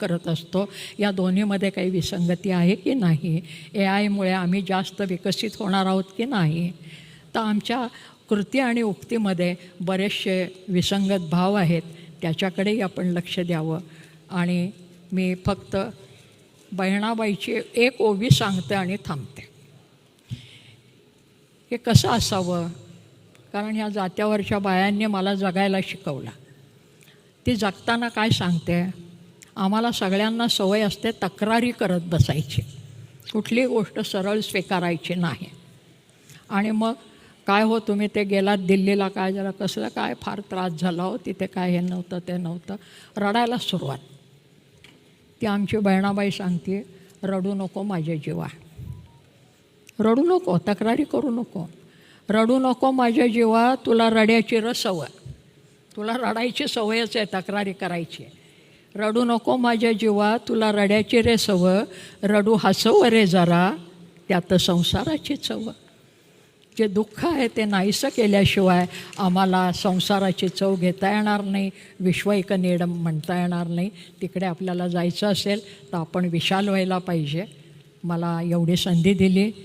करत असतो. या दोन्हीमध्ये काही विसंगती आहे की नाही? ए आयमुळे आम्ही जास्त विकसित होणार आहोत की नाही? तर आमच्या कृती आणि उक्तीमध्ये बरेचसे विसंगत भाव आहेत. त्याच्याकडेही आपण लक्ष द्यावं. आणि मी फक्त बहिणाबाईची एक ओवी सांगते आणि थांबते. हे कसं असावं? कारण ह्या जात्यावरच्या बायांनी मला जगायला शिकवलं. ती जगताना काय सांगते? आम्हाला सगळ्यांना सवय असते तक्रारी करत बसायची. कुठली गोष्ट सरळ स्वीकारायची नाही. आणि मग काय हो तुम्ही ते गेलात दिल्लीला काय झालं कसलं काय फार त्रास झाला हो तिथे काय हे नव्हतं ते नव्हतं. रडायला सुरुवात. ती आमची बहिणाबाई सांगते रडू नको माझ्या जीवा. रडू नको तक्रारी करू नको. रडू नको माझ्या जीवा तुला रड्याची रस सवय. तुला रडायची सवयच आहे तक्रारी करायची. रडू नको माझ्या जीवा तुला रड्याची रे सव रडू हसव रे जरा त्यात संसाराची चव. जे दुःख आहे ते नाहीसं केल्याशिवाय आम्हाला संसाराची चव घेता येणार नाही. विश्वैक नेडम म्हणता येणार नाही. तिकडे आपल्याला जायचं असेल तर आपण विशाल व्हायला पाहिजे. मला एवढी संधी दिली.